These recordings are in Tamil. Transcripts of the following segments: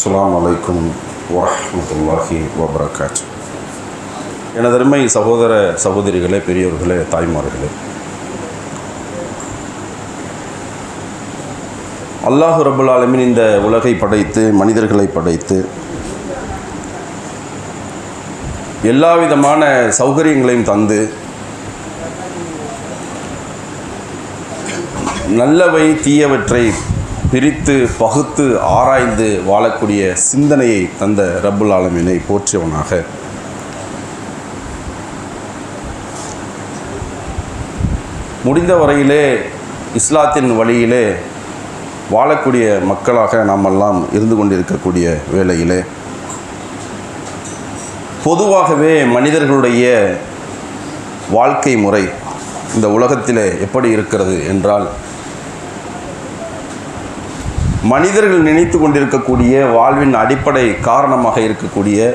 அஸ்லாம் அலைக்கும் வரமத்துல்லாஹி வபரகாத் எனதருமை சகோதர சகோதரிகளே பெரியவர்களே தாய்மார்களே. அல்லாஹு ரபுல் இந்த உலகை படைத்து மனிதர்களை படைத்து எல்லா விதமான சௌகரியங்களையும் தந்து நல்லவை தீயவற்றை பிரித்து பகுத்து ஆராய்ந்து வாழக்கூடிய சிந்தனையை தந்த ரப்புல் ஆலமீனை போற்றியவனாக. முடிந்த வரையிலே இஸ்லாத்தின் வழியிலே வாழக்கூடிய மக்களாக நாமெல்லாம் இருந்து கொண்டிருக்கக்கூடிய வேளையிலே பொதுவாகவே மனிதர்களுடைய வாழ்க்கை முறை இந்த உலகத்திலே எப்படி இருக்கிறது என்றால் மனிதர்கள் நினைத்து கொண்டிருக்கக்கூடிய வாழ்வின் அடிப்படை காரணமாக இருக்கக்கூடிய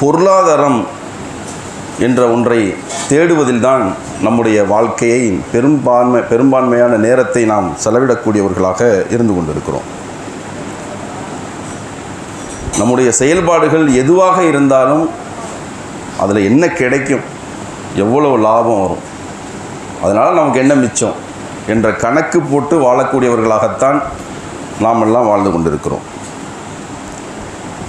பொருளாதாரம் என்ற ஒன்றை தேடுவதில்தான் நம்முடைய வாழ்க்கையை பெரும்பான்மை பெரும்பான்மையான நேரத்தை நாம் செலவிடக்கூடியவர்களாக இருந்து கொண்டிருக்கிறோம். நம்முடைய செயல்பாடுகள் எதுவாக இருந்தாலும் அதில் என்ன கிடைக்கும்? எவ்வளவு லாபம் வரும்? அதனால் நமக்கு என்ன மிச்சம்? என்ற கணக்கு போட்டு வாழக்கூடியவர்களாகத்தான் நாம் எல்லாம் வாழ்ந்து கொண்டிருக்கிறோம்.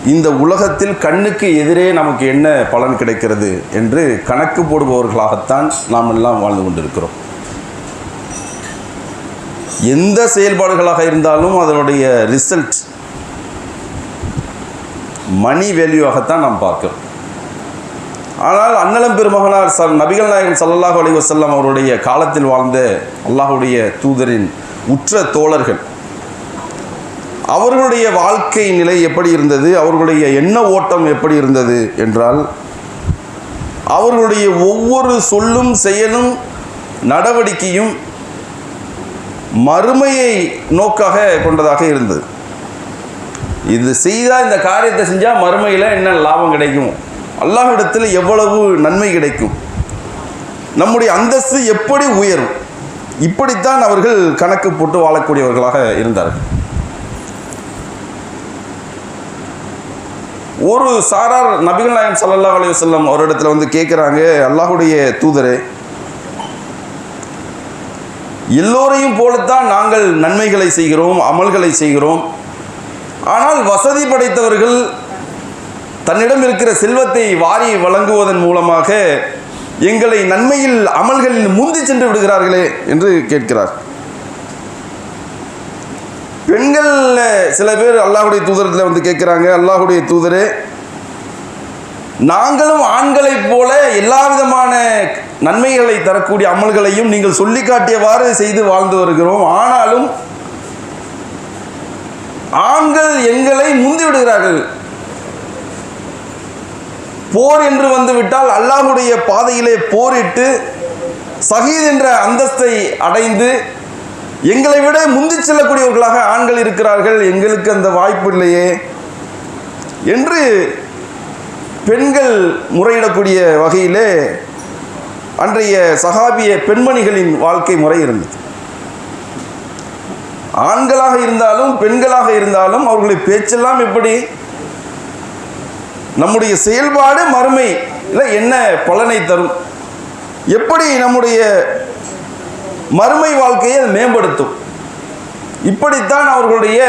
இந்த உலகத்தில் கண்ணுக்கு எதிரே நமக்கு என்ன பலன் கிடைக்கிறது என்று கணக்கு போடுபவர்களாகத்தான் நாம் எல்லாம் வாழ்ந்து கொண்டிருக்கிறோம். எந்த செயல்பாடுகளாக இருந்தாலும் அதனுடைய ரிசல்ட் மணி வேல்யூவாகத்தான் நாம் பார்க்கிறோம். ஆனால் அன்னலம் பெருமகனார் சல் நபிகள் நாயகன் சல்லாஹ் அலி வசல்லாம் அவருடைய காலத்தில் வாழ்ந்த அல்லாஹுடைய தூதரின் உற்ற தோழர்கள். அவர்களுடைய வாழ்க்கை நிலை எப்படி இருந்தது? அவர்களுடைய எண்ண ஓட்டம் எப்படி இருந்தது என்றால் அவர்களுடைய ஒவ்வொரு சொல்லும் செயலும் நடவடிக்கையும் மறுமையை நோக்காக கொண்டதாக இருந்தது. இது செய்தால் இந்த காரியத்தை செஞ்சால் மறுமையில் என்ன லாபம் கிடைக்கும்? அல்லாஹிடத்தில் எவ்வளவு நன்மை கிடைக்கும்? நம்முடைய அந்தஸ்து எப்படி உயரும்? இப்படித்தான் அவர்கள் கணக்கு போட்டு வாழக்கூடியவர்களாக இருந்தார்கள். ஒரு சாரார் நபிகள் நாயன் சல்லா அலி வல்லம் அவரிடத்துல வந்து கேட்குறாங்க அல்லாஹுடைய தூதரே எல்லோரையும் போலத்தான் நாங்கள் நன்மைகளை செய்கிறோம் அமல்களை செய்கிறோம். ஆனால் வசதி படைத்தவர்கள் தன்னிடம் இருக்கிற செல்வத்தை வாரி வழங்குவதன் மூலமாக எங்களை நன்மையில் அமல்களில் முந்தி சென்று விடுகிறார்களே என்று கேட்கிறார். பெண்களில் சில பேர் அல்லாஹுடைய தூதரத்தில் வந்து கேட்குறாங்க அல்லாஹுடைய தூதரே நாங்களும் ஆண்களைப் போல எல்லா விதமான நன்மைகளை தரக்கூடிய அமல்களையும் நீங்கள் சொல்லி காட்டியவாறு செய்து வாழ்ந்து வருகிறோம். ஆனாலும் ஆண்கள் எங்களை முந்தி விடுகிறார்கள். போர் என்று வந்துவிட்டால் அல்லாஹுடைய பாதையிலே போரிட்டு சஹீத் என்ற அந்தஸ்தை அடைந்து எங்களை விட முந்தி செல்லக்கூடியவர்களாக ஆண்கள் இருக்கிறார்கள். எங்களுக்கு அந்த வாய்ப்பு இல்லையே என்று பெண்கள் முறையிடக்கூடிய வகையிலே அன்றைய சகாபிய பெண்மணிகளின் வாழ்க்கை முறை இருந்தது. ஆண்களாக இருந்தாலும் பெண்களாக இருந்தாலும் அவர்களுடைய பேச்செல்லாம் எப்படி நம்முடைய செயல்பாடு மறுமை. இல்லை என்ன பலனை தரும்? எப்படி நம்முடைய மறுமை வாழ்க்கையை அது மேம்படுத்தும்? இப்படித்தான் அவர்களுடைய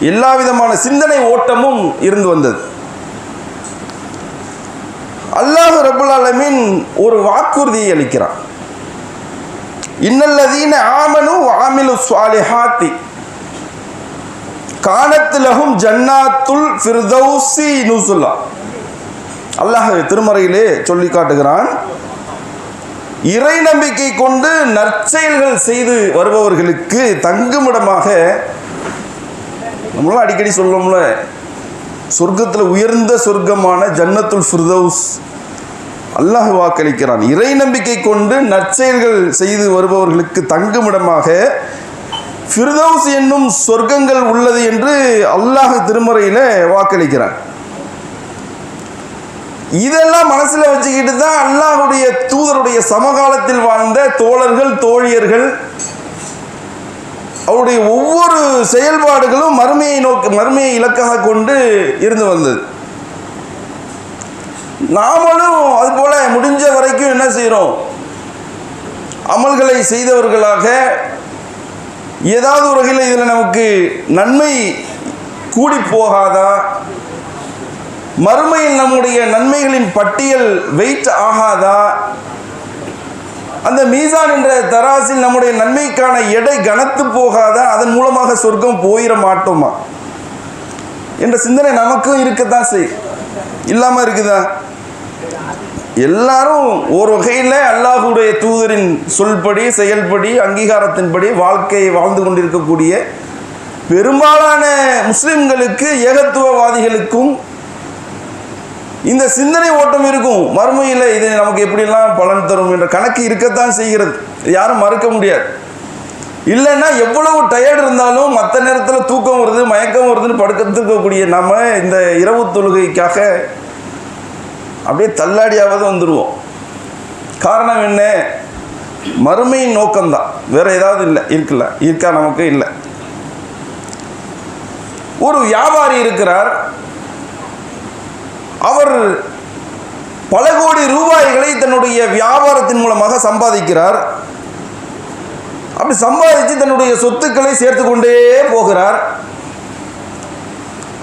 எல்லா விதமான சிந்தனை ஓட்டமும் இருந்து வந்தது. அல்லாஹ் ரபுல் அலமின் ஒரு வாக்குறுதியை அளிக்கிறான். இன்னல்லதீன ஆமனு ஆமிலு சுவாலிஹாத்தி கானத்திலகும் ஜன்னாத்துல் ஃபிர்தௌசி நூசுல்லா அல்லாஹ் திருமறையிலே சொல்லி காட்டுகிறான். இறை நம்பிக்கை கொண்டு நற்செயல்கள் செய்து வருபவர்களுக்கு தங்குமிடமாக நம்மளும் அடிக்கடி சொல்லுவோம்ல சொர்க்கத்தில் உயர்ந்த சொர்க்கமான ஜன்னத்துல் ஃபிர்தௌஸ். அல்லாஹ் வாக்களிக்கிறான். இறை நம்பிக்கை கொண்டு நற்செயல்கள் செய்து வருபவர்களுக்கு தங்குமிடமாக ஃபிர்தௌஸ் என்னும் சொர்க்கங்கள் உள்ளது என்று அல்லாஹ் திருமறையில் வாக்களிக்கிறான். இதெல்லாம் மனசில் வச்சுக்கிட்டு தான் அல்லாஹுடைய தூதருடைய சமகாலத்தில் வாழ்ந்த தோழர்கள் தோழியர்கள் அவருடைய ஒவ்வொரு செயல்பாடுகளும் மறுமையை நோக்கி மறுமையை இலக்காக கொண்டு இருந்து வந்தது. நாமளும் அதுபோல் முடிஞ்ச வரைக்கும் என்ன செய்கிறோம் அமல்களை செய்தவர்களாக ஏதாவது ஒரு வகையில் இதில் நமக்கு நன்மை கூடி போகாதா? மறுமையில் நம்முடைய நன்மைகளின் பட்டியல் வெயிட் ஆகாதா? அந்த மீசான் என்ற தராசில் நம்முடைய நன்மைக்கான எடை கனத்து போகாதா? அதன் மூலமாக சொர்க்கம் போயிட மாட்டோமா? என்ற சிந்தனை நமக்கும் இருக்கத்தான் செய் இல்லாமல் இருக்குதா? எல்லாரும் ஒரு வகையில் அல்லாஹுடைய தூதரின் சொல்படி செயல்படி அங்கீகாரத்தின்படி வாழ்க்கையை வாழ்ந்து கொண்டிருக்கக்கூடிய பெரும்பாலான முஸ்லிம்களுக்கு ஏகத்துவவாதிகளுக்கும் இந்த சிந்தனை ஓட்டம் இருக்கும். மறுமையில் இது நமக்கு எப்படிலாம் பலன் தரும் என்ற கணக்கு இருக்கத்தான் செய்கிறது. யாரும் மறுக்க முடியாது. இல்லைன்னா எவ்வளவு டயர்டு இருந்தாலும் மற்ற நேரத்தில் தூக்கம் வருது மயக்கம் வருதுன்னு படுக்கிறதுக்கக்கூடிய நம்ம இந்த இரவு தொழுகைக்காக அப்படியே தள்ளாடியாவது வந்துடுவோம் காரணம் என்ன? மறுமையின் நோக்கம்தான். வேற ஏதாவது இல்லை இருக்குல்ல. இருக்கா நமக்கு? இல்லை. ஒரு வியாபாரி இருக்கிறார். அவர் பல கோடி ரூபாய்களை தன்னுடைய வியாபாரத்தின் மூலமாக சம்பாதிக்கிறார். அப்படி சம்பாதிச்சு தன்னுடைய சொத்துக்களை சேர்த்து கொண்டே போகிறார்.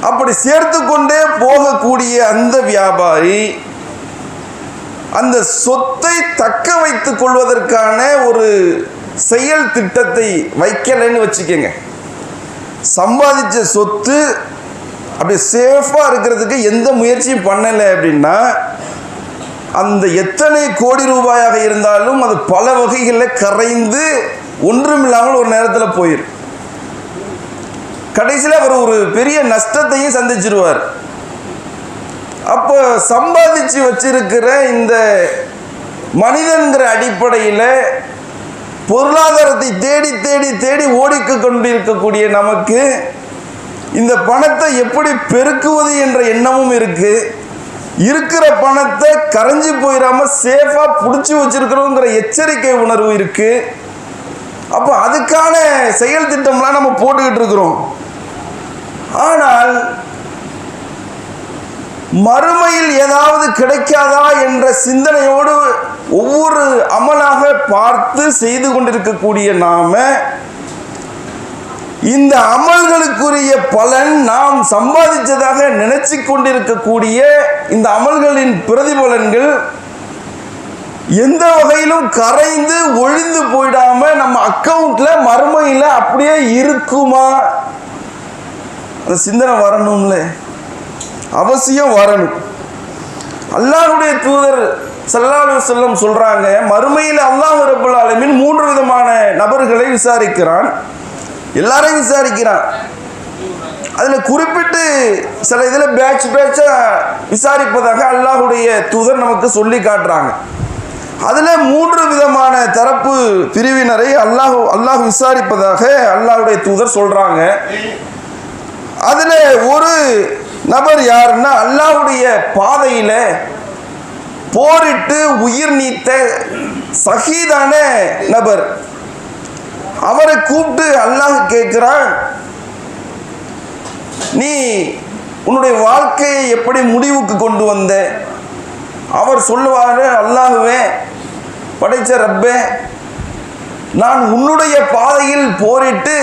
அப்படி சேர்த்து கொண்டே போகக்கூடிய அந்த வியாபாரி அந்த சொத்தை தக்க வைத்துக் கொள்வதற்கான ஒரு செயல் திட்டத்தை வைக்கலைன்னு வச்சுக்கோங்க. சம்பாதிச்ச சொத்து அப்படி சேஃபாக இருக்கிறதுக்கு எந்த முயற்சியும் பண்ணலை அப்படின்னா அந்த எத்தனை கோடி ரூபாயாக இருந்தாலும் அது பல வகைகளில் கரைந்து ஒன்றுமில்லாமல் ஒரு நேரத்தில் போயிடும் கடைசியில் அவர் ஒரு பெரிய நஷ்டத்தையும் சந்திச்சிருவார். அப்போ சம்பாதிச்சு வச்சிருக்கிற இந்த மனிதன்கிற அடிப்படையில் பொருளாதாரத்தை தேடி தேடி தேடி ஓடிக்க கொண்டிருக்கக்கூடிய நமக்கு இந்த பணத்தை எப்படி பெருக்குவது என்ற எண்ணமும் இருக்கு. இருக்கிற பணத்தை கரைஞ்சு போயிடாம சேஃபா பிடிச்சி வச்சிருக்கிறோங்கிற எச்சரிக்கை உணர்வு இருக்கு. அப்போ அதுக்கான செயல் திட்டம்லாம் நம்ம போட்டுக்கிட்டு இருக்கிறோம். ஆனால் மறுமையில் ஏதாவது கிடைக்காதா என்ற சிந்தனையோடு ஒவ்வொரு அமலாக பார்த்து செய்து கொண்டிருக்கக்கூடிய நாம இந்த அமல்களுக்குரிய பலன் நாம் சம்பாதிச்சதாக நினைச்சு கொண்டிருக்கக்கூடிய இந்த அமல்களின் பிரதிபலன்கள் எந்த வகையிலும் கரைந்து ஒழிந்து போயிடாம நம்ம அக்கவுண்ட்ல மறுமையில் அப்படியே இருக்குமா? அந்த சிந்தனை வரணும்ல. அவசியம் வரணும். அல்லாஹுடைய தூதர் ஸல்லல்லாஹு செல்லம் சொல்கிறாங்க சொல்றாங்க மறுமையில் அல்லாஹ் ரபுல் ஆலமின் மூன்று விதமான நபர்களை விசாரிக்கிறான். எல்லாரையும் விசாரிக்கிறான். அதில் குறிப்பிட்டு சில இதில் பேட்ச் பேட்சாக விசாரிப்பதாக அல்லாஹ்வுடைய தூதர் நமக்கு சொல்லி காட்டுறாங்க. அதில் மூன்று விதமான தரப்பு பிரிவினரை அல்லாஹ் அல்லாஹ் விசாரிப்பதாக அல்லாஹுடைய தூதர் சொல்கிறாங்க அதில் ஒரு நபர் யாருன்னா அல்லாவுடைய பாதையில் போரிட்டு உயிர் நீத்த சஹீதான நபர். அவரை கூப்பிட்டு அல்லாஹ் கேட்குறான் நீ உன்னுடைய வாழ்க்கையை எப்படி முடிவுக்கு கொண்டு வந்த? அவர் சொல்லுவார் அல்லாஹுவே படைச்ச ரப்பே நான் உன்னுடைய பாதையில் போரிட்டு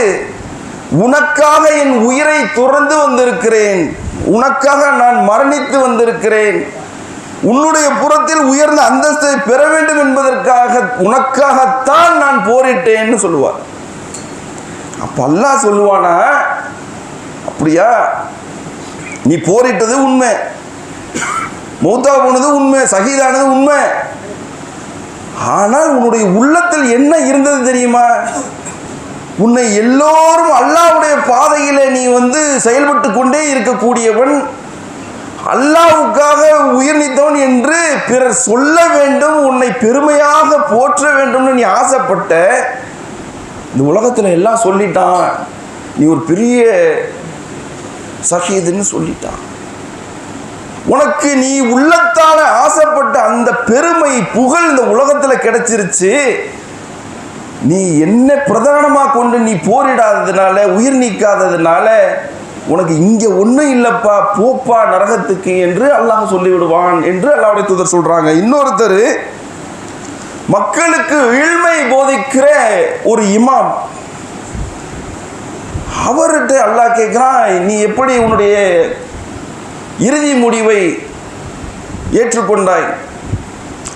உனக்காக என் உயிரை துறந்து வந்திருக்கிறேன். உனக்காக நான் மரணித்து வந்திருக்கிறேன். உன்னுடைய புறத்தில் உயர்ந்த அந்தஸ்தை பெற வேண்டும் என்பதற்காக உனக்காகத்தான் நான் போரிட்டேன்னு சொல்லுவார். அப்ப அல்லாஹ் சொல்லுவானா? அப்படியா? நீ போரிட்டது உண்மை. மௌத்தா போனது உண்மை சகிதானது உண்மை. ஆனால் உன்னுடைய உள்ளத்தில் என்ன இருந்தது தெரியுமா? உன்னை எல்லோரும் அல்லாஹ்வுடைய பாதையில் நீ வந்து செயல்பட்டு கொண்டே இருக்கக்கூடியவன் அல்லாவுக்காக உயிர் நீத்தவன் என்று பிறர் சொல்ல வேண்டும் உன்னை பெருமையாக போற்ற வேண்டும்னு நீ ஆசைப்பட்ட இந்த உலகத்தில் எல்லாம் சொல்லிட்டான். நீ ஒரு பெரிய சகிதுன்னு சொல்லிட்டான். உனக்கு நீ உள்ளத்தால ஆசைப்பட்ட அந்த பெருமை புகழ் இந்த உலகத்தில் கிடைச்சிருச்சு. நீ என்ன பிரதானமாக கொண்டு நீ போரிடாததுனால உயிர் நீக்காததுனால உனக்கு இங்கே ஒன்றும் இல்லைப்பா போப்பா நரகத்துக்கு என்று அல்லாஹ் சொல்லிவிடுவான் என்று அல்லாவுடைய தூதர் சொல்கிறாங்க இன்னொருத்தர் மக்களுக்கு இல்மை போதிக்கிற ஒரு இமாம். அவர்கிட்ட அல்லாஹ் கேட்குறான் நீ எப்படி உன்னுடைய இறுதி முடிவை ஏற்றுக்கொண்டாய்?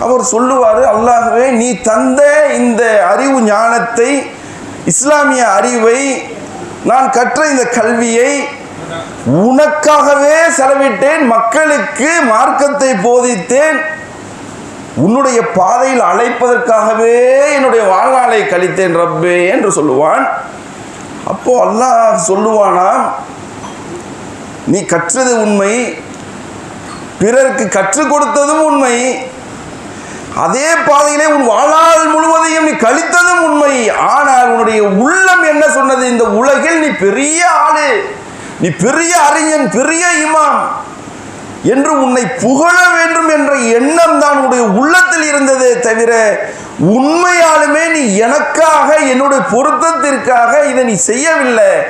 அவர் சொல்லுவார் அல்லாஹ்வே நீ தந்த இந்த அறிவு ஞானத்தை இஸ்லாமிய அறிவை நான் கற்ற இந்த கல்வியை உனக்காகவே செலவிட்டேன் மக்களுக்கு மார்க்கத்தை போதித்தேன். உன்னுடைய பாதையில் அழைப்பதற்காகவே என்னுடைய வாழ்நாளை கழித்தேன் ரப்பே என்று சொல்லுவான். அப்போ அல்லாஹ் சொல்லுவானா நீ கற்றது உண்மை பிறருக்கு கற்றுக் கொடுத்ததும் உண்மை அதே பாதையிலே உன் வாழ்நாள் முழுவதையும் நீ கழித்ததும் உண்மை. ஆனால் உன்னுடைய உள்ளம் என்ன சொன்னது? இந்த உலகில் நீ பெரிய ஆளு. நீ பெரிய அறிஞன் பெரிய இமாம். என்று உன்னை புகழ வேண்டும் என்ற எண்ணம் தான் உன்னுடைய உள்ளத்தில் இருந்ததே தவிர உண்மையாலுமே நீ எனக்காக என்னுடைய பொருத்தத்திற்காக இதை நீ செய்யவில்லை.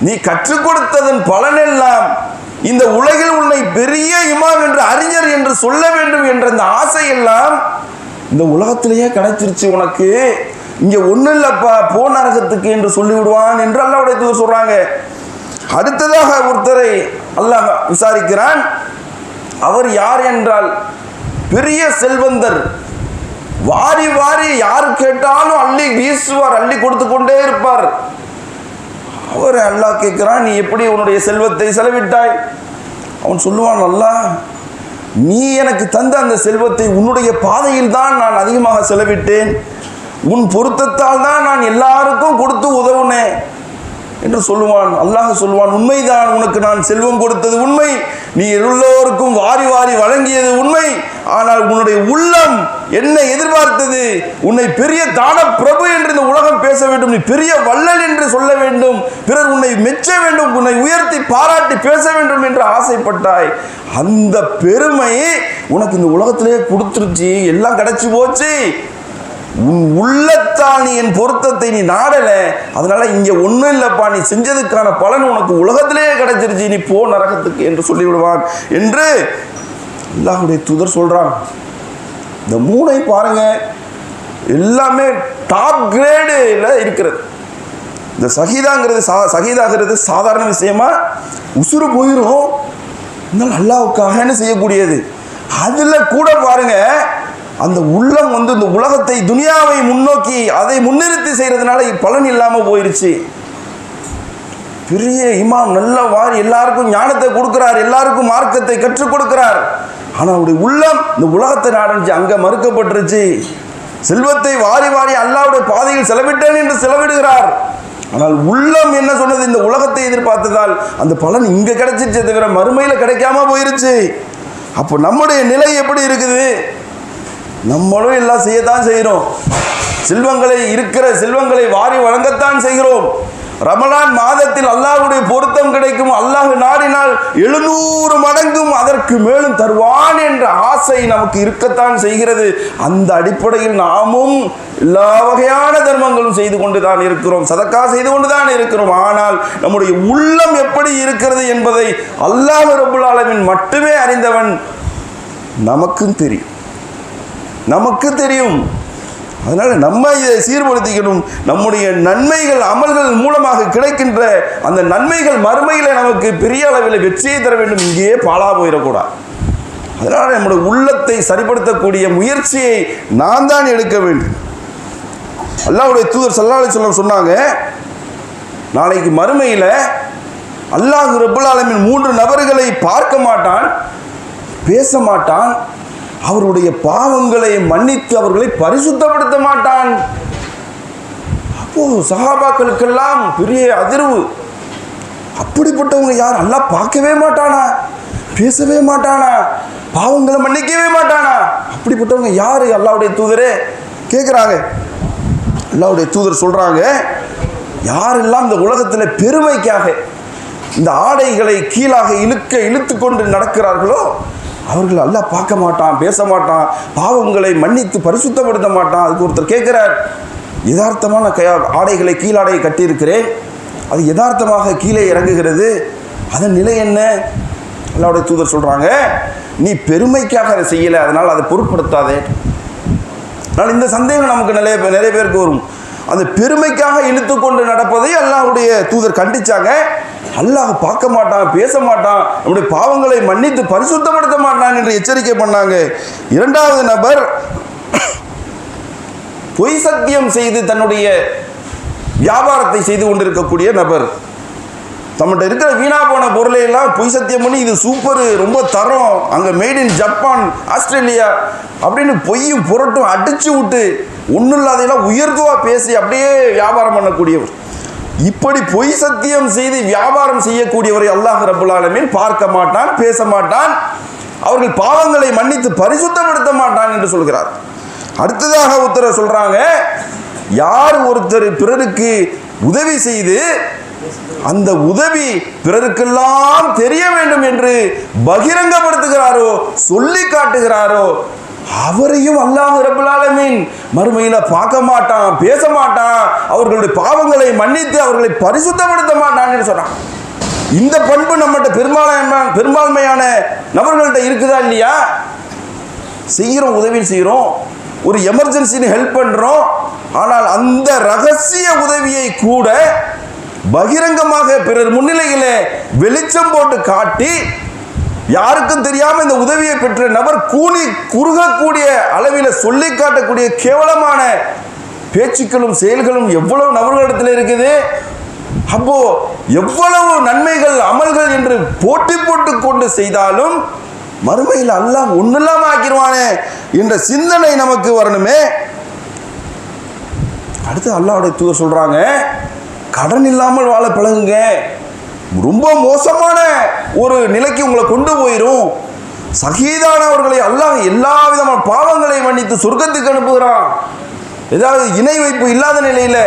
நீ கற்றுக் கொடுத்ததன் பலனெல்லாம் இந்த உலகில் உன்னை பெரிய இமாம் என்று அறிஞர் என்று சொல்ல வேண்டும் என்ற இந்த ஆசையெல்லாம் இந்த உலகத்திலேயே கிடைச்சிருச்சு உனக்கு. இங்க ஒன்றும் இல்லப்பா போ நரகத்துக்கு என்று சொல்லிவிடுவான் என்று அல்லாவுடைய தூதர் சொல்றாங்க. அடுத்ததாக ஒருத்தரை அல்லாஹ் விசாரிக்கிறான். அவர் யார் என்றால் பெரிய செல்வந்தர். வாரி வாரி யார் கேட்டாலும் அள்ளி வீசுவார் அள்ளி கொடுத்து கொண்டே இருப்பார். அவர் அல்லாஹ் கேட்குறான் நீ எப்படி உன்னுடைய செல்வத்தை செலவிட்டாய்? அவன் சொல்லுவான் அல்லாஹ் நீ எனக்கு தந்த அந்த செல்வத்தை உன்னுடைய பாதையில் தான் நான் அதிகமாக செலவிட்டேன். உன் பொருத்தத்தால் தான் நான் எல்லாருக்கும் கொடுத்து உதவுனேன். என்று சொல்லுவான். அல்லாஹ் சொல்லுவான் உண்மைதான் உனக்கு நான் செல்வம் கொடுத்தது உண்மை. நீ எல்லோருக்கும் வாரி வாரி வழங்கியது உண்மை. ஆனால் உன்னுடைய உள்ளம் என்ன எதிர்பார்த்தது? உன்னை பெரிய தான பிரபு என்று இந்த உலகம் பேச வேண்டும். நீ பெரிய வள்ளல் என்று சொல்ல வேண்டும். பிறர் உன்னை மெச்ச வேண்டும். உன்னை உயர்த்தி பாராட்டி பேச வேண்டும் என்று ஆசைப்பட்டாய். அந்த பெருமை உனக்கு இந்த உலகத்திலேயே கொடுத்துருச்சு. எல்லாம் கிடைச்சி போச்சு. உன் உள்ளத்தா நீ என் பொருத்தத்தை நீ நாடல. அதனால இங்க ஒண்ணும் இல்லப்பா நீ செஞ்சதுக்கான பலன் உனக்கு உலகத்திலேயே கிடைச்சிருச்சு. நீ போ நரகத்துக்கு என்று சொல்லிவிடுவான். என்று அல்லாஹுடைய தூதர் சொல்றான். இந்த மூனை பாருங்க எல்லாமே டாப் கிரேடுல இருக்கிறது. இந்த சகிதாங்கிறது சா சகிதாகிறது சாதாரண விஷயமா உசுறு போயிடும் இருந்தாலும் அல்லாவுக்காகன்னு செய்யக்கூடியது. அதில் கூட பாருங்கள் அந்த உள்ளம் வந்து இந்த உலகத்தை துனியாவை முன்னோக்கி அதை முன்னிறுத்தி செய்கிறதுனால பலன் இல்லாமல் போயிருச்சு. பெரிய இமாம் நல்ல வாரி எல்லாருக்கும் ஞானத்தை கொடுக்குறார் எல்லாருக்கும் மார்க்கத்தை கற்றுக் கொடுக்கிறார். ஆனால் அவருடைய உள்ளம் இந்த உலகத்தை நாடஞ்சு அங்கே மறுக்கப்பட்டுருச்சு. செல்வத்தை வாரி வாரி அல்லாவுடைய பாதையில் செலவிட்டேன் என்று செலவிடுகிறார். ஆனால் உள்ளம் என்ன சொன்னது? இந்த உலகத்தை எதிர்பார்த்ததால் அந்த பலன் இங்கே கிடைச்சிருச்சே தவிர மறுமையில் கிடைக்காம போயிருச்சு. அப்போ நம்முடைய நிலை எப்படி இருக்குது? நம்மளும் எல்லாம் செய்யத்தான் செய்கிறோம். செல்வங்களை இருக்கிற செல்வங்களை வாரி வழங்கத்தான் செய்கிறோம். ரமலான் மாதத்தில் அல்லாஹ்வுடைய பொருத்தம் கிடைக்கும். அல்லாஹ் நாடினால் எழுநூறு மடங்கும் அதற்கு மேலும் தருவான் என்ற ஆசை நமக்கு இருக்கத்தான் செய்கிறது. அந்த அடிப்படையில் நாமும் எல்லா வகையான தர்மங்களும் செய்து கொண்டு தான் இருக்கிறோம். சதக்கா செய்து கொண்டு தான் இருக்கிறோம். ஆனால் நம்முடைய உள்ளம் எப்படி இருக்கிறது என்பதை அல்லாஹ் ரபுல் அளவின் மட்டுமே அறிந்தவன் நமக்கும் தெரியும். நமக்கு தெரியும். அதனால் நம்ம இதை சீர்படுத்திக்கணும். நம்முடைய நன்மைகள் அமல்கள் மூலமாக கிடைக்கின்ற அந்த நன்மைகள் மறுமையில் நமக்கு பெரிய அளவில் வெற்றியை தர வேண்டும். இங்கேயே பாழா போயிடக்கூடாது. அதனால் நம்முடைய உள்ளத்தை சரிப்படுத்தக்கூடிய முயற்சியை நான் தான் எடுக்க வேண்டும். அல்லாஹ்வுடைய தூதர் சல்லா அலிஸ்லாம் சொன்னாங்க நாளைக்கு மறுமையில் அல்லாஹ் ரபுல் ஆலமின் மூன்று நபர்களை பார்க்க மாட்டான் பேச மாட்டான் அவருடைய பாவங்களை மன்னித்து அவர்களை பரிசுத்தப்படுத்த மாட்டான். அப்போ சஹாபாக்களுக்கெல்லாம் பெரிய அதிர்வு. அப்படிப்பட்டவங்க யார்? நல்லா பார்க்கவே மாட்டானா? பேசவே மாட்டானா? பாவங்களை மன்னிக்கவே மாட்டானா? அப்படிப்பட்டவங்க யார்? அல்லாவுடைய தூதரே. கேட்குறாங்க அல்லாவுடைய தூதர் சொல்கிறாங்க யாரெல்லாம் இந்த உலகத்தில் பெருமைக்காக இந்த ஆடைகளை கீழாக இழுக்க இழுத்து கொண்டு நடக்கிறார்களோ அவர்கள் அல்லா பார்க்க மாட்டான் பேச மாட்டான் பாவங்களை மன்னித்து பரிசுத்தப்படுத்த மாட்டான். அதுக்கு ஒருத்தர் கேட்குறார் யதார்த்தமான கையா ஆடைகளை கீழாடையை கட்டியிருக்கிறேன். அது யதார்த்தமாக கீழே இறங்குகிறது. அதன் நிலை என்ன? அல்லாவுடைய தூதர் சொல்கிறாங்க நீ பெருமைக்காக அதை செய்யலை அதனால் அதை பொருட்படுத்தாதே. அதனால் இந்த சந்தேகம் நமக்கு நிறைய நிறைய பேருக்கு வரும். அந்த பெருமைக்காக இழுத்து கொண்டு நடப்பதை அல்லாஹுடைய தூதர் கண்டிச்சாங்க. அல்லாஹ் பார்க்க மாட்டான் பேச மாட்டான். நம்முடைய பாவங்களை மன்னித்து பரிசுத்தப்படுத்த மாட்டான் என்று எச்சரிக்கை பண்ணாங்க. இரண்டாவது நபர் பொய் சத்தியம் செய்து தன்னுடைய வியாபாரத்தை செய்து கொண்டிருக்கக்கூடிய நபர். நம்மகிட்ட இருக்கிற வீணா போன பொருளை எல்லாம் பொய் சத்தியம் பண்ணி இது சூப்பரு ரொம்ப தரம். அங்கே மேட் இன் ஜப்பான் ஆஸ்திரேலியா அப்படின்னு பொய்யும் புரட்டும் அடிச்சு விட்டு ஒன்றும் இல்லாதையெல்லாம் உயர்துவாக பேசி அப்படியே வியாபாரம் பண்ணக்கூடியவர். இப்படி பொய் சத்தியம் செய்து வியாபாரம் செய்யக்கூடியவரை அல்லாஹ் ரபுல் பார்க்க மாட்டான் பேச மாட்டான். அவர்கள் பாவங்களை மன்னித்து பரிசுத்தப்படுத்த மாட்டான் என்று சொல்கிறார். அடுத்ததாக ஒருத்தர் சொல்றாங்க யார் ஒருத்தர் பிறருக்கு உதவி செய்து அந்த உதவி பிறருக்கெல்லாம் தெரிய வேண்டும் என்று பகிரங்கப்படுத்துகிறாரோ சொல்லி காட்டுகிறாரோ அவரையும் அல்லாஹ் ரபுல் ஆலமீன் மறுமையில பார்க்க மாட்டான் பேச மாட்டான் அவர்களுடைய பாவங்களை மன்னித்து அவர்களை பரிசுத்தப்படுத்த மாட்டான் என்று சொல்றான் இந்த பண்பு நம்மகிட்ட பெரும்பாலான பெரும்பான்மையான நபர்கள்ட்ட இருக்குதா இல்லையா? செய்கிறோம் உதவி செய்கிறோம் ஒரு எமர்ஜென்சின்னு ஹெல்ப் பண்ணுறோம் ஆனால் அந்த ரகசிய உதவியை கூட பகிரங்கமாக பிறர் முன்னிலையில் வெளிச்சம் போட்டு காட்டி யாருக்கும் தெரியாம இந்த உதவியை பெற்ற நபர் கூனி குறுகக்கூடிய அளவில் சொல்லி காட்டக்கூடிய கேவலமான பேச்சுக்களும் செயல்களும் எவ்வளவு நபர்களிடத்தில் இருக்குது? அப்போ எவ்வளவு நன்மைகள் அமல்கள் என்று போட்டி போட்டு கொண்டு செய்தாலும் மறுமையில் அல்லாஹ் ஒன்றில்லாம ஆக்கிடுவானே என்ற சிந்தனை நமக்கு வரணுமே. அடுத்து அல்லாவுடைய தூதர் சொல்றாங்க கடன் இல்லாமல் வாழ பழகுங்க. ரொம்ப மோசமான ஒரு நிலைக்கு உங்களை கொண்டு போயிடும் சகீதானவர்களை அல்லாஹ் எல்லா விதமான பாவங்களை மன்னித்து சொர்க்கத்துக்கு அனுப்புகிறான். ஏதாவது இணை வைப்பு இல்லாத நிலையில்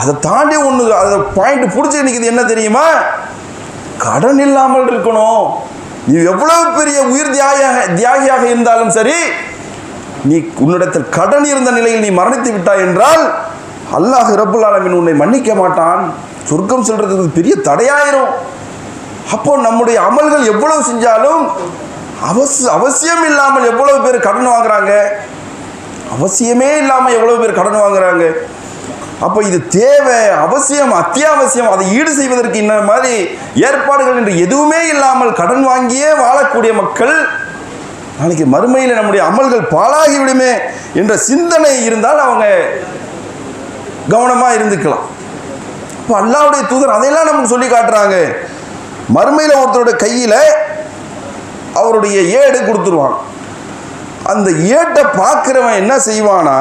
அதை தாண்டி ஒன்று அதை பாயிண்ட் பிடிச்சி நிற்கிது என்ன தெரியுமா? கடன் இல்லாமல் இருக்கணும். நீ எவ்வளவு பெரிய உயிர் தியாகியாக தியாகியாக இருந்தாலும் சரி நீ உன்னிடத்தில் கடன் இருந்த நிலையில் நீ மரணித்து விட்டாய் என்றால் அல்லாஹ் ரப்புல் ஆலமின் உன்னை மன்னிக்க மாட்டான். சொர்க்கம் செல்றதுக்கு பெரிய தடையாயிரும். அப்போ நம்முடைய அமல்கள் எவ்வளவு செஞ்சாலும் அவச அவசியம் இல்லாமல் எவ்வளவு பேர் கடன் வாங்குறாங்க? அவசியமே இல்லாமல் எவ்வளவு பேர் கடன் வாங்குறாங்க? அப்போ இது தேவை அவசியம் அத்தியாவசியம் அதை ஈடு செய்வதற்கு இன்ன மாதிரி ஏற்பாடுகள் என்று எதுவுமே இல்லாமல் கடன் வாங்கியே வாழக்கூடிய மக்கள் நாளைக்கு மறுமையில் நம்முடைய அமல்கள் பாழாகி விடுமே என்ற சிந்தனை இருந்தால் அவங்க கவனமாக இருந்துக்கலாம். இப்போ அல்லாவுடைய தூதர் அதையெல்லாம் நமக்கு சொல்லி காட்டுறாங்க. மறுமையில் ஒருத்தருடைய கையில் அவருடைய ஏடு கொடுத்துருவான் அந்த ஏட்டை பார்க்குறவன் என்ன செய்வானா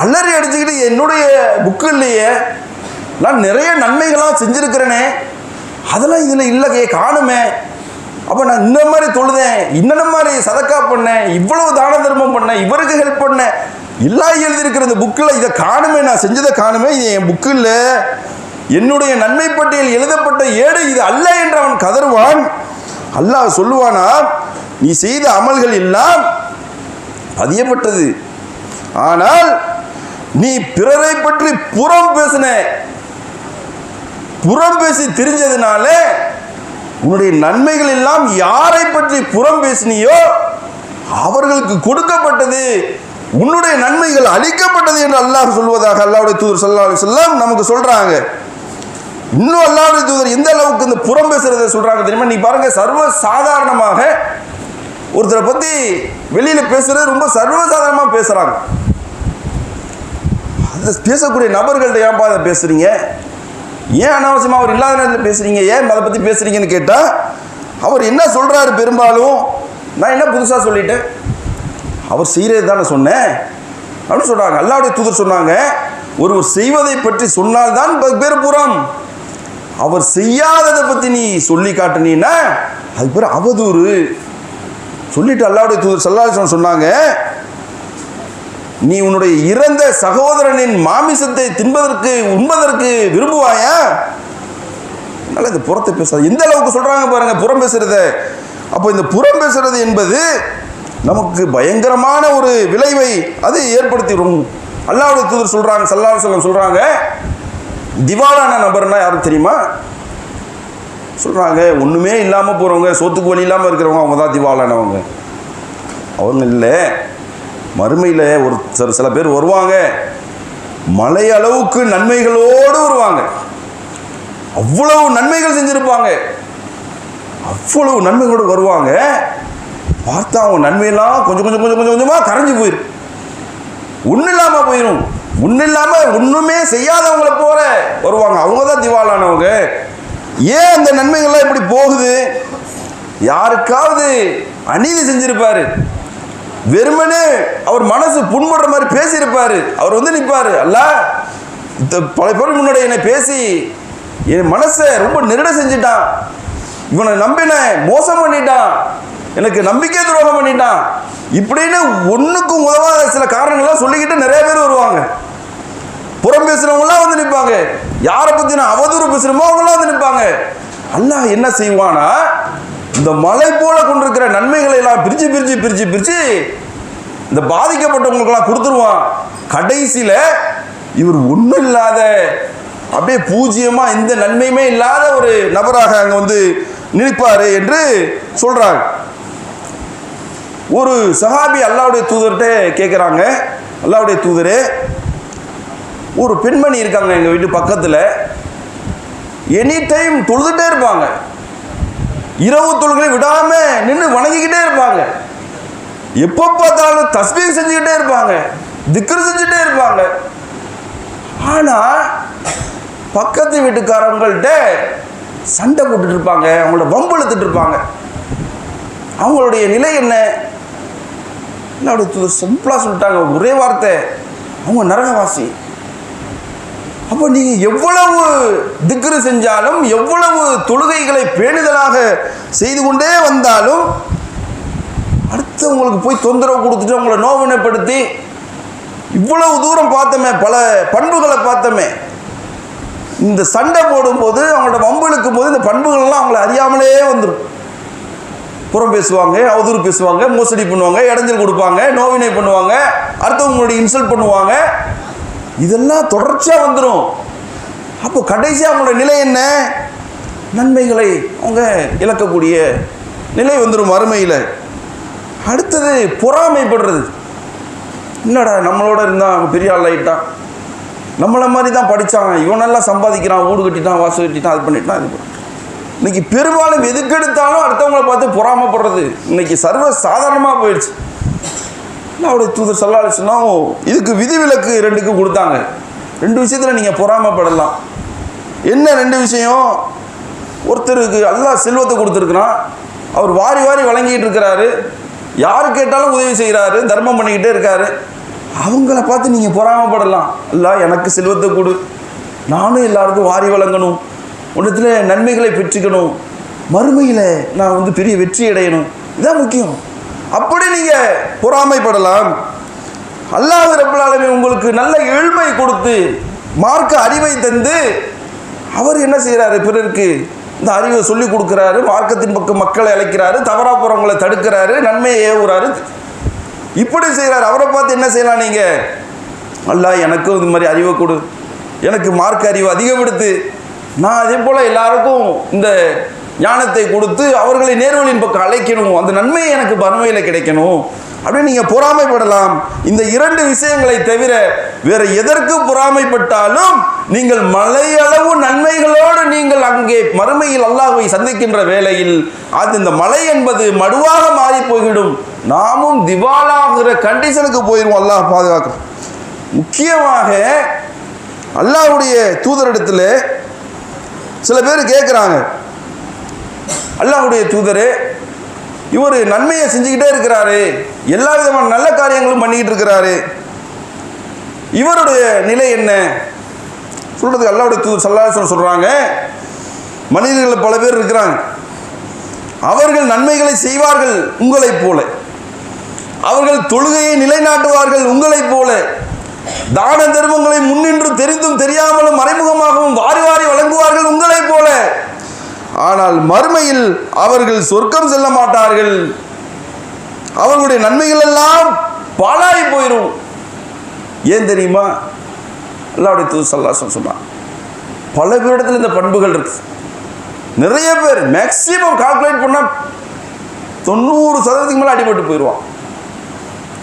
அலறி அடிச்சுக்கிட்டு என்னுடைய புக்கு இல்லையே நான் நிறைய நன்மைகளாக செஞ்சுருக்கிறேனே அதெல்லாம் இதில் இல்லையே காணுமே. அப்போ நான் இந்த மாதிரி தொழுதேன் இன்னென்ன மாதிரி சதக்கா பண்ணேன் இவ்வளவு தான தர்மம் பண்ணேன் இவருக்கு ஹெல்ப் பண்ணேன் எல்லாம் எழுதியிருக்கிற இந்த புக்கில் இதை காணுமே நான் செஞ்சதை காணுமே இது என் புக்கு இல்லை என்னுடைய நன்மை பட்டியல் எழுதப்பட்ட ஏடு இது அல்ல என்று அவன் கதறுவான். அல்லாஹ் சொல்லுவானா நீ செய்த அமல்கள் எல்லாம் பதியப்பட்டது. ஆனால் நீ பிறரை பற்றி புறம் பேசின புறம் பேசி தெரிஞ்சதுனால உன்னுடைய நன்மைகள் எல்லாம் யாரை பற்றி புறம் பேசினியோ அவர்களுக்கு கொடுக்கப்பட்டது. உன்னுடைய நன்மைகள் அழிக்கப்பட்டது என்று அல்லாஹ் சொல்வதாக அல்லாவுடைய தூதர் ஸல்லல்லாஹு அலைஹி நமக்கு சொல்றாங்க. இன்னும் அல்லாவுடைய தூதர் எந்த அளவுக்கு இந்த புறம் பேசுறதை சொல்றாங்க தெரியுமா? நீ பாருங்க சர்வ சாதாரணமாக ஒருத்தரை பத்தி வெளியில பேசுறது ரொம்ப சர்வசாதாரணமாக பேசுறாங்க. அந்த பேசக்கூடிய நபர்கள்ட்ட ஏன்பா அதை பேசுறீங்க? ஏன் அனாவசியமா அவர் இல்லாத நேரத்தில் பேசுறீங்க? ஏன் அதை பத்தி பேசுறீங்கன்னு கேட்டா அவர் என்ன சொல்றாரு பெரும்பாலும்? நான் என்ன புதுசா சொல்லிட்டேன்? அவர் செய்கிறது தானே சொன்னேன். அப்படின்னு சொல்கிறாங்க அல்லாவுடைய தூதர் சொன்னாங்க ஒருவர் செய்வதை பற்றி சொன்னால்தான் பேர் புறம் அவர் செய்யாததை பற்றி நீ சொல்லி காட்டுனீன்னா அது பேர் அவதூறு. சொல்லிட்டு அல்லாவுடைய தூதர் சல்லாசன் சொன்னாங்க நீ உன்னுடைய இறந்த சகோதரனின் மாமிசத்தை தின்பதற்கு உண்பதற்கு விரும்புவாயா? அதனால இந்த புறத்தை பேசாது. எந்த அளவுக்கு சொல்றாங்க பாருங்க புறம் பேசுறத. அப்போ இந்த புறம் பேசுறது என்பது நமக்கு பயங்கரமான ஒரு விளைவை அது ஏற்படுத்திடும். அல்லாவுடைய தூதர் சொல்கிறாங்க சல்லா அலைஹி சொல்கிறாங்க திவாலான நபர்னா யாரும் தெரியுமா? சொல்கிறாங்க ஒன்றுமே இல்லாமல் போகிறவங்க சோத்துக்கு வழி இல்லாமல் இருக்கிறவங்க அவங்க தான் திவாலானவங்க. அவங்க இல்லை மறுமையில் ஒரு சில சில பேர் வருவாங்க. மலை அளவுக்கு நன்மைகளோடு வருவாங்க. அவ்வளவு நன்மைகள் செஞ்சுருப்பாங்க. அவ்வளவு நன்மைகளோடு வருவாங்க. பார்த்தா அவங்க நன்மையெல்லாம் கொஞ்சம் கொஞ்சம் கொஞ்சம் கொஞ்சம் கொஞ்சமாக கரைஞ்சு போயிடும் ஒன்றும் இல்லாமல் போயிடும் ஒன்றும் இல்லாமல் ஒன்றுமே செய்யாதவங்களை போல வருவாங்க. அவங்க தான் திவாலானவங்க. ஏன் அந்த நன்மைகள்லாம் இப்படி போகுது? யாருக்காவது அநீதி செஞ்சிருப்பார். வெறுமனே அவர் மனசு புண்படுற மாதிரி பேசியிருப்பார். அவர் வந்து நிற்பார் அல்ல இந்த பல பேர் முன்னாடி என்னை பேசி என் மனசை ரொம்ப நெருட செஞ்சிட்டான். இவனை நம்பினேன் மோசம் பண்ணிட்டான். எனக்கு நம்பிக்கை துரோகம் பண்ணிட்டான். இப்படின்னு ஒன்றுக்கும் உதவாத சில காரணங்கள்லாம் சொல்லிக்கிட்டு நிறைய பேர் வருவாங்க. புறம் பேசுறவங்களாம் வந்து நிற்பாங்க. யாரை பத்தி நான் அவதூறு பேசுறோமோ அவங்களாம் வந்து நிற்பாங்க. அல்லாஹ் என்ன செய்வானா இந்த மலை போல கொண்டிருக்கிற நன்மைகளை எல்லாம் பிரிச்சு பிரிச்சு பிரிச்சு பிரிச்சு இந்த பாதிக்கப்பட்டவங்களுக்கெல்லாம் கொடுத்துருவான். கடைசியில இவர் ஒன்றும் இல்லாத அப்படியே பூஜ்ஜியமா எந்த நன்மையுமே இல்லாத ஒரு நபராக அங்க வந்து நிற்பாரு என்று சொல்றாங்க. ஒரு சஹாபி அல்லாவுடைய தூதர்கிட்ட கேட்குறாங்க அல்லாவுடைய தூதர் ஒரு பெண்மணி இருக்காங்க எங்கள் வீட்டு பக்கத்தில். எனி டைம் தொழுதுட்டே இருப்பாங்க. இரவு தொழுகளை விடாமல் நின்று வணங்கிக்கிட்டே இருப்பாங்க. எப்போ பார்த்தாலும் தஸ்பீக் செஞ்சுக்கிட்டே இருப்பாங்க. திக்ரு செஞ்சுட்டே இருப்பாங்க. ஆனால் பக்கத்து வீட்டுக்காரவங்கள்ட்ட சண்டை போட்டுட்டு இருப்பாங்க. அவங்கள வம்பெழுத்துட்டு இருப்பாங்க. அவங்களுடைய நிலை என்ன? என்ன சிம்பிளாக சொல்லிட்டாங்க? ஒரே வார்த்தை. அவங்க நரகவாசி. அப்போ நீங்கள் எவ்வளவு திக்ரு செஞ்சாலும் எவ்வளவு தொழுகைகளை பேணுதலாக செய்து கொண்டே வந்தாலும் அடுத்தவங்களுக்கு போய் தொந்தரவு கொடுத்துட்டு அவங்கள நோவினைப்படுத்தி இவ்வளவு தூரம் பார்த்தோமே பல பண்புகளை பார்த்தோமே இந்த சண்டை போடும்போது அவங்களோட வம்பு இழுக்கும் போது இந்த பண்புகள்லாம் அவங்கள அறியாமலே வந்துடும் புறம் பேசுவாங்க அவதூறு பேசுவாங்க மோசடி பண்ணுவாங்க இடைஞ்சல் கொடுப்பாங்க நோவினை பண்ணுவாங்க அடுத்தவங்களுடைய இன்சல்ட் பண்ணுவாங்க. இதெல்லாம் தொடர்ச்சியாக வந்துடும் அப்போ கடைசியாக அவங்களோட நிலை என்ன? நன்மைகளை அவங்க இழக்கக்கூடிய நிலை வந்துடும் வறுமையில். அடுத்தது பொறாமைப்படுறது. என்னடா நம்மளோட இருந்தால் அவன் பெரிய ஆள் ஆகிட்டான் நம்மளை மாதிரி தான் படித்தான் இவனெல்லாம் சம்பாதிக்கிறான் வீடு கட்டிட்டான் வாசல் கட்டிட்டான் அது பண்ணிட்டான் இது பண்ணிட்டான். இன்னைக்கு பெரும்பாலும் எதுக்கெடுத்தாலும் அடுத்தவங்களை பார்த்து பொறாமப்படுறது. இன்னைக்கு சர்வ சாதாரணமாக போயிடுச்சு. அவருடைய தூதர் சல்லாலிச்சுனா இதுக்கு விதிவிலக்கு ரெண்டுக்கும் கொடுத்தாங்க. ரெண்டு விஷயத்தில் நீங்கள் பொறாமப்படலாம். என்ன ரெண்டு விஷயம்? ஒருத்தருக்கு எல்லா செல்வத்தை கொடுத்துருக்குறான். அவர் வாரி வாரி வழங்கிட்டு இருக்கிறாரு. யார் கேட்டாலும் உதவி செய்கிறாரு தர்மம் பண்ணிக்கிட்டே இருக்காரு. அவங்கள பார்த்து நீங்கள் பொறாமப்படலாம். இல்லை எனக்கு செல்வத்தை கொடு. நானும் எல்லாருக்கும் வாரி வழங்கணும். உன்னத்தில் நன்மைகளை பெற்றுக்கணும். மறுமையில் நான் வந்து பெரிய வெற்றி அடையணும். இதுதான் முக்கியம். அப்படி நீங்கள் பொறாமைப்படலாம். அல்லாஹ் ரப்பல் உங்களுக்கு நல்ல ஏழ்மை கொடுத்து மார்க்க அறிவை தந்து அவர் என்ன செய்கிறாரு பிறருக்கு? இந்த அறிவை சொல்லி கொடுக்குறாரு மார்க்கத்தின் பக்கம் மக்களை அழைக்கிறாரு தவறாக போகிறவங்களை தடுக்கிறாரு நன்மையை ஏவுறாரு. இப்படி செய்கிறாரு அவரை பார்த்து என்ன செய்யலாம் நீங்கள் அல்லாஹ் எனக்கும் இது மாதிரி அறிவை கொடு. எனக்கு மார்க்க அறிவு அதிகப்படுத்து. நான் அதே போல் எல்லாருக்கும் இந்த ஞானத்தை கொடுத்து அவர்களை நேர்வழியின் பக்கம் அழைக்கணும். அந்த நன்மை எனக்கு பருமையில் கிடைக்கணும். அப்படின்னு நீங்கள் பொறாமைப்படலாம். இந்த இரண்டு விஷயங்களை தவிர வேற எதற்கு பொறாமைப்பட்டாலும் நீங்கள் மலையளவு நன்மைகளோடு நீங்கள் அங்கே மறுமையில் அல்லாஹுவை சந்திக்கின்ற வேளையில் அது இந்த மலை என்பது மடுவாக மாறி போய்விடும். நாமும் திவாலாகிற கண்டிஷனுக்கு போயிடும் அல்லாஹ் பாதுகாக்கும் முக்கியமாக அல்லாஹ்வுடைய தூதரிடத்தில் சில பேர் கேட்குறாங்க அல்லாஹுடைய தூதரே இவர் நன்மையை செஞ்சுக்கிட்டே இருக்கிறாரு எல்லா விதமான நல்ல காரியங்களும் பண்ணிக்கிட்டு இருக்கிறாரு. இவருடைய நிலை என்ன? சொல்றதுக்கு அல்லாவுடைய தூதர் சல்லாசன் சொல்கிறாங்க மனிதர்கள் பல பேர் இருக்கிறாங்க. அவர்கள் நன்மைகளை செய்வார்கள் உங்களைப் போல. அவர்கள் தொழுகையை நிலைநாட்டுவார்கள் உங்களைப் போல. தான தர்மங்களை முன்னின்று தெரிந்தும் தெரியாமலும் மறைமுகமாகவும் வாரி வாரி வழங்குவார்கள் உங்களைப் போல. ஆனால் மறுமையில் அவர்கள் சொர்க்கம் செல்ல மாட்டார்கள். அவர்களுடைய நன்மைகள் எல்லாம் பாழாய் போயிடும் ஏன் தெரியுமா? அல்லாவுடைய தூது சல்லாசம் சொன்னான் பல பேரிடத்தில் இந்த பண்புகள் இருக்கு. நிறைய பேர் மேக்சிமம் கால்குலேட் பண்ணால் தொண்ணூறு சதவீதத்துக்கு மேலே அடிபட்டு போயிடுவான்.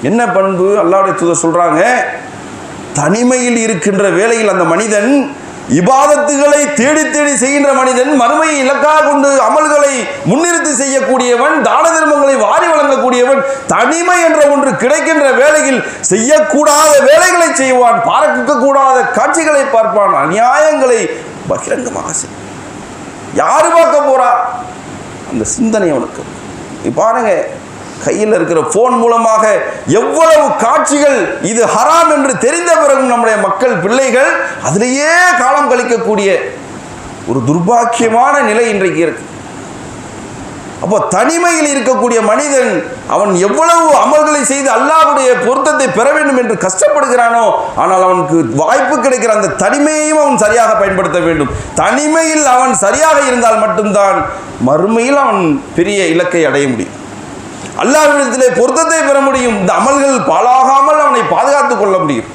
என்ன பண்பு? அல்லாவுடைய தூதர் சொல்கிறாங்க தனிமையில் இருக்கின்ற வேளையில் அந்த மனிதன் இபாதத்துகளை தேடி தேடி செய்கின்ற மனிதன் மறுமையை இலக்காக கொண்டு அமல்களை முன்னிறுத்தி செய்யக்கூடியவன் தான தர்மங்களை வாரி வழங்கக்கூடியவன் தனிமை என்ற ஒன்று கிடைக்கின்ற வேளையில் செய்யக்கூடாத வேலைகளை செய்வான் பார்க்கக்கூடாத காட்சிகளை பார்ப்பான் அநியாயங்களை பகிரங்கமாக செய்வான் யாரு பார்க்க போறா? அந்த சிந்தனை அவனுக்கு. பாருங்க கையில் இருக்கிற ஃபோன் மூலமாக எவ்வளவு காட்சிகள் இது ஹராம் என்று தெரிந்த பிறகும் நம்முடைய மக்கள் பிள்ளைகள் அதிலேயே காலம் கழிக்கக்கூடிய ஒரு துர்பாக்கியமான நிலை இன்றைக்கு இருக்கு. அப்போ தனிமையில் இருக்கக்கூடிய மனிதன் அவன் எவ்வளவு அமல்களை செய்து அல்லாவுடைய பொருத்தத்தை பெற வேண்டும் என்று கஷ்டப்படுகிறானோ ஆனால் அவனுக்கு வாய்ப்பு கிடைக்கிற அந்த தனிமையையும் அவன் சரியாக பயன்படுத்த வேண்டும். தனிமையில் அவன் சரியாக இருந்தால் மட்டும்தான் மறுமையில் அவன் பெரிய இலக்கை அடைய முடியும். அல்லாஹ்விடத்திலே பொருத்தத்தை பெற முடியும். இந்த அமல்கள் பாழாகாமல் அவனை பாதுகாத்துக் கொள்ள முடியும்.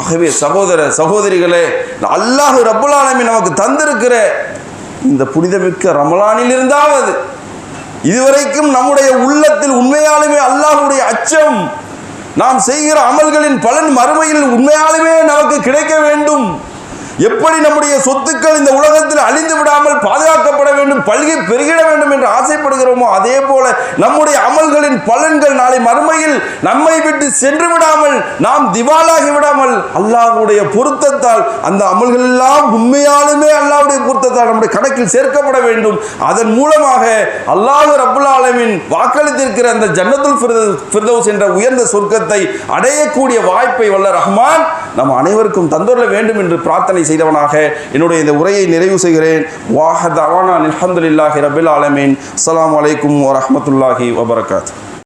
ஆகவே சகோதர சகோதரிகளே அல்லாஹ் ரபுல்லாலமி நமக்கு தந்திருக்கிற இந்த புனிதமிக்க ரமலானில் இருந்தாவது இதுவரைக்கும் நம்முடைய உள்ளத்தில் உண்மையாலுமே அல்லாஹுடைய அச்சம் நாம் செய்கிற அமல்களின் பலன் மறுமையில் உண்மையாலுமே நமக்கு கிடைக்க வேண்டும். எப்படி நம்முடைய சொத்துக்கள் இந்த உலகத்தில் அழிந்து விடாமல் பாதுகாக்கப்பட வேண்டும் பல்கி பெருகிட வேண்டும் என்று ஆசைப்படுகிறோமோ அதே போல நம்முடைய அமல்களின் பலன்கள் நாளை மறுமையில் நம்மை விட்டு சென்று விடாமல் நாம் திவாலாகி விடாமல் அல்லாஹுடைய பொருத்தத்தால் அந்த அமல்கள் எல்லாம் உண்மையாலுமே அல்லாவுடைய பொருத்தத்தால் நம்முடைய கணக்கில் சேர்க்கப்பட வேண்டும். அதன் மூலமாக அல்லாஹ் ரப்புல் ஆலமின் வாக்களித்திருக்கிற அந்த ஜன்னத்துல் ஃபிர்தௌஸ் ஃபிர்தௌஸ் என்ற உயர்ந்த சொர்க்கத்தை அடையக்கூடிய வாய்ப்பை வல்ல ரஹ்மான் நம் அனைவருக்கும் தந்துள்ள வேண்டும் என்று பிரார்த்தனை செய்தவனாக என்னுடைய இந்த உரையை நிறைவு செய்கிறேன். வாஹத் அவானா அல்ஹம்துலில்லாஹி ரபில் ஆலமீன். அலாம் அலைக்கும் வரமத்துல்லாஹி வபரகாத்.